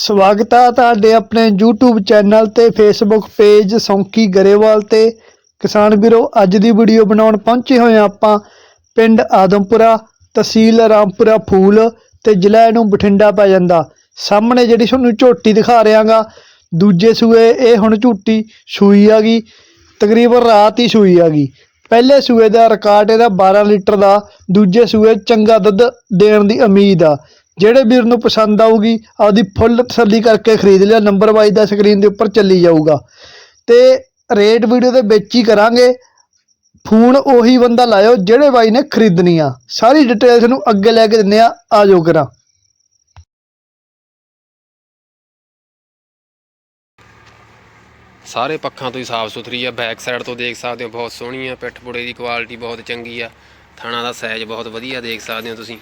ਸਵਾਗਤ ਹੈ ਤੁਹਾਡੇ ਆਪਣੇ YouTube ਚੈਨਲ ਤੇ Facebook ਪੇਜ ਸੌਂਕੀ ਗਰੇਵਾਲ ਤੇ। ਕਿਸਾਨ ਵੀਰੋ, ਅੱਜ ਦੀ ਵੀਡੀਓ ਬਣਾਉਣ ਪਹੁੰਚੇ ਹੋਏ ਹਾਂ ਆਪਾਂ ਪਿੰਡ ਆਦਮਪੁਰਾ ਤਹਿਸੀਲ ਰਾਮਪੁਰਾ ਫੂਲ ਤੇ ਜ਼ਿਲ੍ਹਾ ਨੂੰ ਬਠਿੰਡਾ ਪੈ ਜਾਂਦਾ। ਸਾਹਮਣੇ ਜਿਹੜੀ ਤੁਹਾਨੂੰ ਝੋਟੀ ਦਿਖਾ ਰਿਹਾਗਾ, ਦੂਜੇ ਸੂਏ ਇਹ ਹੁਣ ਝੂਟੀ ਸੂਈ ਆ ਗਈ, ਤਕਰੀਬਨ ਰਾਤ ਹੀ ਸੂਈ ਆ ਗਈ। ਪਹਿਲੇ ਸੂਏ ਦਾ ਰਿਕਾਰਡ ਇਹਦਾ 12 ਲੀਟਰ ਦਾ, ਦੂਜੇ ਸੂਏ ਚੰਗਾ ਦੁੱਧ ਦੇਣ ਦੀ ਉਮੀਦ ਆ। ਜਿਹੜੇ ਵੀਰ ਨੂੰ ਪਸੰਦ ਆਊਗੀ, ਆਪਦੀ ਫੁੱਲ ਤਸੱਲੀ ਕਰਕੇ ਖਰੀਦ ਲਿਆ ਨੰਬਰ ਵਾਈਜ਼ ਦਾ ਸਕਰੀਨ ਦੇ ਉੱਪਰ ਚੱਲੀ ਜਾਊਗਾ। ਤੇ ਰੇਟ ਵੀਡੀਓ ਦੇ ਵਿੱਚ ਹੀ ਕਰਾਂਗੇ। ਫੋਨ ਉਹੀ ਬੰਦਾ ਲਾਇਓ ਜਿਹੜੇ ਬਾਈ ਨੇ ਖਰੀਦਣੀ ਆ। ਸਾਰੀ ਡਿਟੇਲਸ ਨੂੰ ਅੱਗੇ ਲੈ ਕੇ ਦਿੰਨੇ ਆ। ਆਜੋ ਕਰਾਂ। ਸਾਰੇ ਪੱਖਾਂ ਤੋਂ ਹੀ ਸਾਫ਼ ਸੁਥਰੀ ਆ। ਬੈਕ ਸਾਈਡ ਤੋਂ ਦੇਖ ਸਕਦੇ ਹੋ, ਬਹੁਤ ਸੋਹਣੀ ਆ। ਪਿੱਠ ਪੁੜੇ ਦੀ ਕੁਆਲਿਟੀ ਬਹੁਤ ਚੰਗੀ ਆ। ਥਾਣਾ ਦਾ ਸਾਈਜ਼ ਬਹੁਤ ਵਧੀਆ ਦੇਖ ਸਕਦੇ ਹੋ ਤੁਸੀਂ।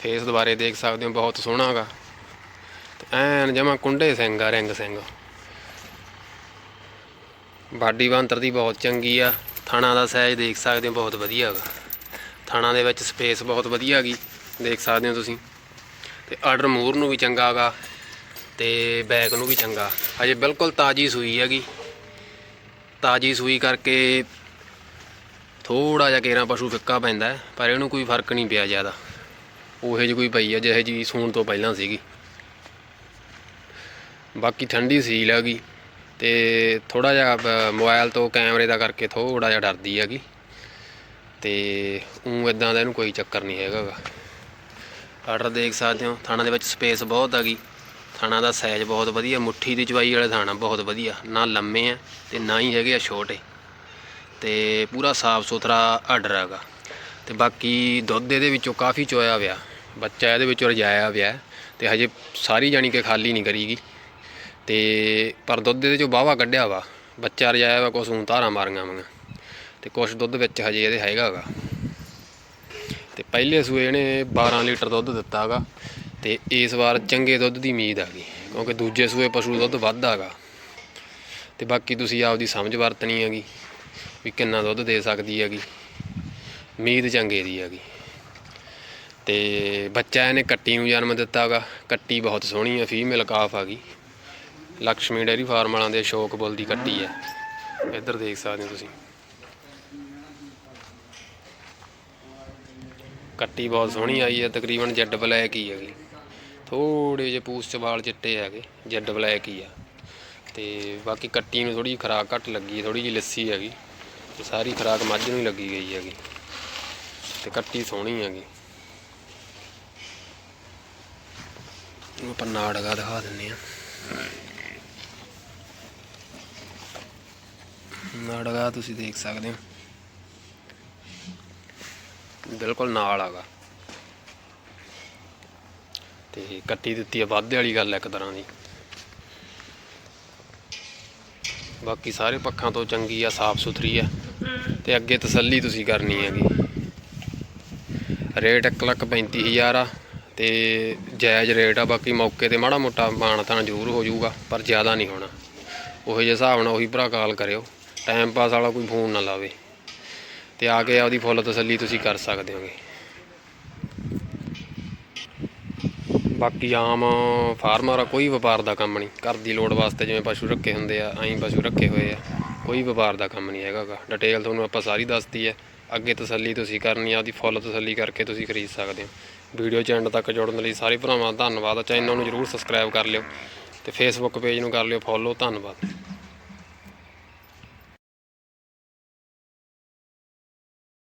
ਫੇਸ ਦੁਬਾਰੇ ਦੇਖ ਸਕਦੇ ਹੋ, ਬਹੁਤ ਸੋਹਣਾ ਗਾ ਤੇ ਐਨ ਜਮਾ ਕੁੰਡੇ ਸਿੰਘ ਆ, ਰਿੰਗ ਸਿੰਘ। ਬਾਡੀ ਬੰਤਰ ਦੀ ਬਹੁਤ ਚੰਗੀ ਆ। ਥਾਣਾ ਦਾ ਸਾਈਜ਼ ਦੇਖ ਸਕਦੇ ਹੋ, ਬਹੁਤ ਵਧੀਆ ਗਾ ਥਾਣਾ ਦੇ ਵਿੱਚ ਸਪੇਸ ਬਹੁਤ ਵਧੀਆ ਗਈ ਦੇਖ ਸਕਦੇ ਹੋ ਤੁਸੀਂ। ਤੇ ਆਰਡਰ ਮੂਰ ਨੂੰ ਵੀ ਚੰਗਾ ਗਾ ਤੇ ਬੈਕ ਨੂੰ ਵੀ ਚੰਗਾ। ਹਜੇ ਬਿਲਕੁਲ ਤਾਜੀ ਸੂਈ ਹੈਗੀ। ਤਾਜੀ ਸੂਈ ਕਰਕੇ ਥੋੜਾ ਜਿਹਾ ਕੇਰਾ ਪਸ਼ੂ ਫਿੱਕਾ ਪੈਂਦਾ ਪਰ ਇਹਨੂੰ ਕੋਈ ਫ਼ਰਕ ਨਹੀਂ ਪਿਆ ਜ਼ਿਆਦਾ। ਉਹੇ ਜਿਹੀ ਕੋਈ ਪਈ ਹੈ ਜਿਹੇ ਜੀ ਸੂਣ ਤੋਂ ਪਹਿਲਾਂ ਸੀਗੀ। ਬਾਕੀ ਠੰਡੀ ਸੀਲ ਹੈਗੀ ਤੇ ਥੋੜਾ ਜਿਹਾ ਬ- ਮੋਬਾਈਲ ਤੋਂ ਕੈਮਰੇ ਦਾ ਕਰਕੇ ਥੋੜਾ ਜਿਹਾ ਡਰਦੀ ਹੈਗੀ। ਤੇ ਉਹ ਇਦਾਂ ਦਾ ਇਹਨੂੰ ਕੋਈ ਚੱਕਰ ਨਹੀਂ ਹੈਗਾ ਗਾ। ਆਰਡਰ ਦੇਖ ਸਕਦੇ ਹੋ, ਥਾਣਾ ਦੇ ਵਿੱਚ ਸਪੇਸ ਬਹੁਤ ਹੈਗੀ। ਥਾਣਾ ਦਾ ਸਾਈਜ਼ ਬਹੁਤ ਵਧੀਆ, ਮੁੱਠੀ ਦੀ ਚਵਾਈ ਵਾਲੇ ਥਾਣਾ ਬਹੁਤ ਵਧੀਆ। ਨਾ ਲੰਮੇ ਆ ਤੇ ਨਾ ਹੀ ਹੈਗੇ ਆ ਛੋਟੇ। ਤੇ ਪੂਰਾ ਸਾਫ਼ ਸੁਥਰਾ ਆਰਡਰ ਹੈਗਾ। ਤੇ ਬਾਕੀ ਦੁੱਧ ਇਹਦੇ ਵਿੱਚੋਂ ਕਾਫੀ ਚੋਇਆ ਹੋਇਆ। ਬੱਚਾ ਇਹਦੇ ਵਿੱਚੋਂ ਰਜਾਇਆ ਹੋਇਆ ਹੈ ਤੇ ਹਜੇ ਸਾਰੀ ਜਾਣੀ ਕਿ ਖਾਲੀ ਨਹੀਂ ਕਰੀਗੀ। ਤੇ ਪਰ ਦੁੱਧ ਇਹਦੇ ਚੋਂ ਬਾਵਾ ਕੱਢਿਆ ਵਾ। ਬੱਚਾ ਰਜਾਇਆ ਵਾ, ਕੁਛ ਹੁਣ ਧਾਰਾਂ ਮਾਰੀਆਂ ਵਾਂਗਾ। ਤੇ ਕੁਛ ਦੁੱਧ ਵਿੱਚ ਹਜੇ ਇਹਦੇ ਹੈਗਾ ਗਾ। ਤੇ ਪਹਿਲੇ ਸੂਏ ਇਹਨੇ 12 ਲੀਟਰ ਦੁੱਧ ਦਿੱਤਾ ਹੈਗਾ ਤੇ ਇਸ ਵਾਰ ਚੰਗੇ ਦੁੱਧ ਦੀ ਉਮੀਦ ਆ ਗਈ, ਕਿਉਂਕਿ ਦੂਜੇ ਸੂਏ ਪਸ਼ੂ ਦੁੱਧ ਵੱਧ ਹੈਗਾ ਤੇ ਬਾਕੀ ਤੁਸੀਂ ਆਪਦੀ ਸਮਝ ਵਰਤਣੀ ਹੈਗੀ ਵੀ ਕਿੰਨਾ ਦੁੱਧ ਦੇ ਸਕਦੀ ਹੈਗੀ। ਉਮੀਦ ਚੰਗੇ ਦੀ ਹੈਗੀ। ਤੇ ਬੱਚਾ ਇਹਨੇ ਕੱਟੀ ਨੂੰ ਜਨਮ ਦਿੱਤਾ ਹੈਗਾ ਕੱਟੀ ਬਹੁਤ ਸੋਹਣੀ ਹੈ ਫੀਮੇਲ ਕਾਫ ਹੈਗੀ ਲక్ష్ਮੀ ਡੇਅਰੀ ਫਾਰਮ ਵਾਲਾਂ ਦੇ ਸ਼ੌਕ ਬੁੱਲ ਦੀ ਕੱਟੀ ਹੈ ਇੱਧਰ ਦੇਖ ਸਕਦੇ ਹੋ ਤੁਸੀਂ। ਕੱਟੀ ਬਹੁਤ ਸੋਹਣੀ ਆਈ ਹੈ ਤਕਰੀਬਨ ਜੈਡ ਬਲੈਕ ਹੀ ਹੈਗੀ। ਥੋੜੇ ਜਿਹੇ ਪੂਛ ਚ ਵਾਲ ਚਿੱਟੇ ਹੈਗੇ, ਜੈਡ ਬਲੈਕ ਹੀ ਆ। ਤੇ ਬਾਕੀ ਕੱਟੀ ਨੂੰ ਥੋੜੀ ਖਰਾਕ ਘੱਟ ਲੱਗੀ ਥੋੜੀ ਜਿਹੀ ਲੱਸੀ ਹੈਗੀ। ਤੇ ਸਾਰੀ ਖਰਾਕ ਮੱਝ ਨੂੰ ਹੀ ਲੱਗੀ ਗਈ ਹੈਗੀ। ਤੇ ਕੱਟੀ ਸੋਹਣੀ ਹੈਗੀ। ਉਹ ਆਪਾਂ ਨਾੜਗਾ ਦਿਖਾ ਦਿੰਨੇ ਆ ਨਾੜਗਾ ਤੁਸੀਂ ਦੇਖ ਸਕਦੇ ਹੋ। ਬਿਲਕੁਲ ਨਾਲ ਆਗਾ ਤੇ ਕੱਟੀ ਦਿੱਤੀ ਆ, ਵਾਧੇ ਵਾਲੀ ਗੱਲ ਇੱਕ ਤਰ੍ਹਾਂ ਦੀ। ਬਾਕੀ ਸਾਰੇ ਪੱਖਾਂ ਤੋਂ ਚੰਗੀ ਆ, ਸਾਫ਼ ਸੁਥਰੀ ਆ। ਤੇ ਅੱਗੇ ਤਸੱਲੀ ਤੁਸੀਂ ਕਰਨੀ ਹੈਗੀ। ਰੇਟ 135000 ਆ ਤੇ ਜਾਇਜ਼ ਰੇਟ ਆ, ਬਾਕੀ ਮੌਕੇ ਤੇ ਮਾੜਾ ਮੋਟਾ ਮਾਣ ਤਾਂ ਜ਼ਰੂਰ ਹੋ ਜਾਊਗਾ, ਪਰ ਜ਼ਿਆਦਾ ਨਹੀਂ ਹੋਣਾ। ਉਹੋ ਜਿਹੇ ਹਿਸਾਬ ਨਾਲ ਉਹੀ ਭਰਾ ਕਾਲ ਕਰਿਓ ਟਾਈਮ ਪਾਸ ਵਾਲਾ ਕੋਈ ਫੋਨ ਨਾ ਲਾਵੇ, ਤੇ ਆ ਕੇ ਆਪਦੀ ਫੁੱਲ ਤਸੱਲੀ ਤੁਸੀਂ ਕਰ ਸਕਦੇ ਹੋਗੇ। ਬਾਕੀ ਆਮ ਫਾਰਮਰ ਆ, ਕੋਈ ਵਪਾਰ ਦਾ ਕੰਮ ਨਹੀਂ, ਘਰ ਦੀ ਲੋੜ ਵਾਸਤੇ ਜਿਵੇਂ ਪਸ਼ੂ ਰੱਖੇ ਹੁੰਦੇ ਆ, ਐਂ ਪਸ਼ੂ ਰੱਖੇ ਹੋਏ ਆ, ਕੋਈ ਵਪਾਰ ਦਾ ਕੰਮ ਨਹੀਂ ਹੈਗਾ ਡਿਟੇਲ ਤੁਹਾਨੂੰ ਆਪਾਂ ਸਾਰੀ ਦੱਸਤੀ ਹੈ। ਅੱਗੇ ਤਸੱਲੀ ਤੁਸੀਂ ਕਰਨੀ ਆ ਉਹਦੀ ਫੁੱਲ ਤਸੱਲੀ ਕਰਕੇ ਤੁਸੀਂ ਖਰੀਦ ਸਕਦੇ ਹੋ। ਵੀਡੀਓ ਚੈਨਲ ਤੱਕ ਜੁੜਨ ਲਈ ਸਾਰੇ ਭਰਾਵਾਂ ਦਾ ਧੰਨਵਾਦ। ਚੈਨਲ ਨੂੰ ਜਰੂਰ ਸਬਸਕ੍ਰਾਈਬ ਕਰ ਲਿਓ ਤੇ ਫੇਸਬੁੱਕ ਪੇਜ ਨੂੰ ਕਰ ਲਿਓ ਫੋਲੋ ਧੰਨਵਾਦ।